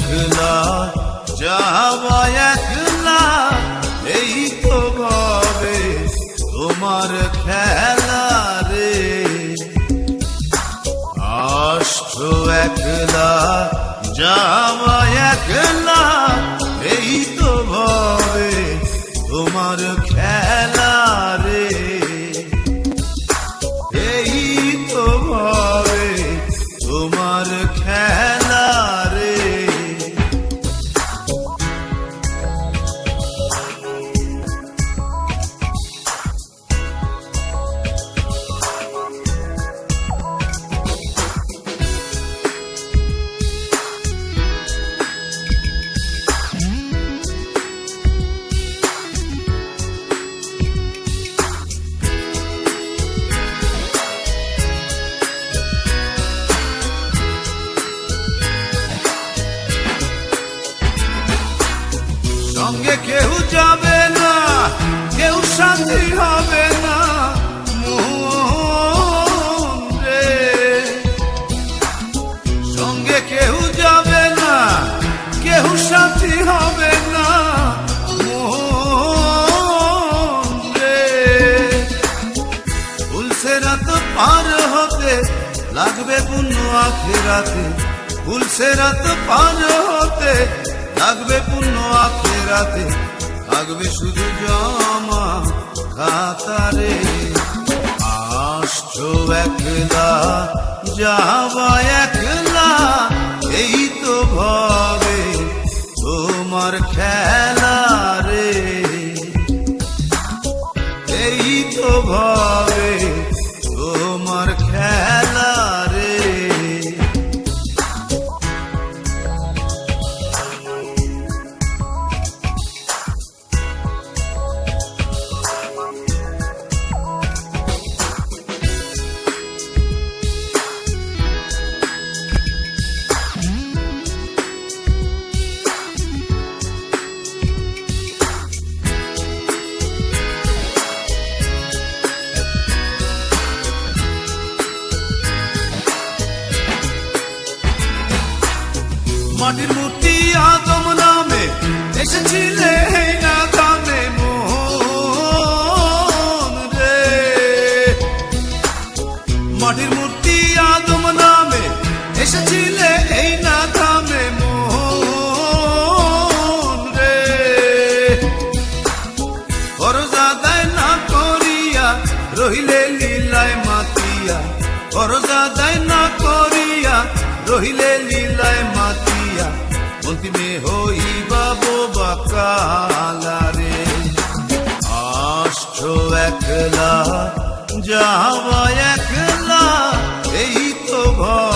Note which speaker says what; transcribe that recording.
Speaker 1: একলা যাব একলা, এই তো ভাবে তোমার খেলা রে। আষ্ট একলা যাব একলা, এই তো ভাবে তোমার খেলা রে। এই তো ভাবে তোমার খেলা সঙ্গে কেউ যাবে না, কেউ সাথী হবে না। সঙ্গে কেউ যাবে না, কেউ সাথী হবে না। ফুলসেরাত পার হতে লাগবে পুণ্য আখেরাতে। ফুলসেরাত পার হতে লাগবে আখেরাতে থাকবে শুধু জমা খাতারে। আসছো একলা, যাবা একলা, এই তো ভাবে তোমার খেলা রে। এই তো ভাবে মাটির মূর্তি আদম নামে এসেছিলে আদম নামে রহিলে লীলায় মাতিয়া। ফরজ আদায় না করিয়া রহিলে লীলায় মাতিয়া একলা যাওয়া একলা এই তো ভয়